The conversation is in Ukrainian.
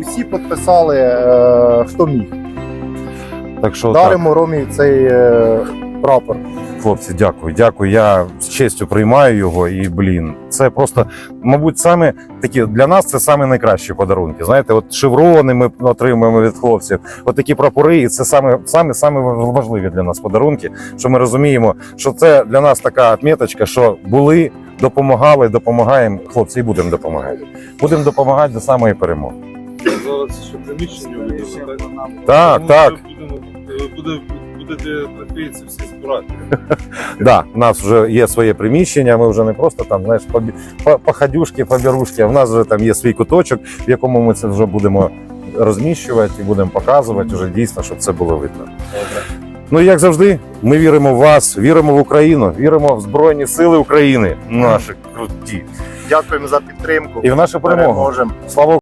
Усі підписали, е, хто міг. Так що так, Даримо Ромі цей е, прапор. хлопці, дякую, дякую. Я з честю приймаю його. І блін, це просто, мабуть, саме такі для нас це саме найкращі подарунки. Знаєте, от шеврони ми отримуємо від хлопців, от такі прапори, і це саме саме саме важливі для нас подарунки. Що ми розуміємо, що це для нас така отметочка, що були, допомагали, допомагаємо. Хлопці, і будемо допомагати. Будемо допомагати до самої перемоги. Зараз ще приміщення видали, так? Так, так. будемо- Буде, буде де трофеїться всі збирати. Да, у нас вже є своє приміщення. Ми вже не просто там, знаєш, по, по, походюшки, побірушки. а В нас вже там є свій куточок, в якому ми це вже будемо розміщувати і будемо показувати вже дійсно, щоб це було видно. Ну і як завжди, ми віримо в вас, віримо в Україну, віримо в Збройні Сили України, наші круті, Дякуємо за підтримку. і в нашу перемогу. Переможем. Слава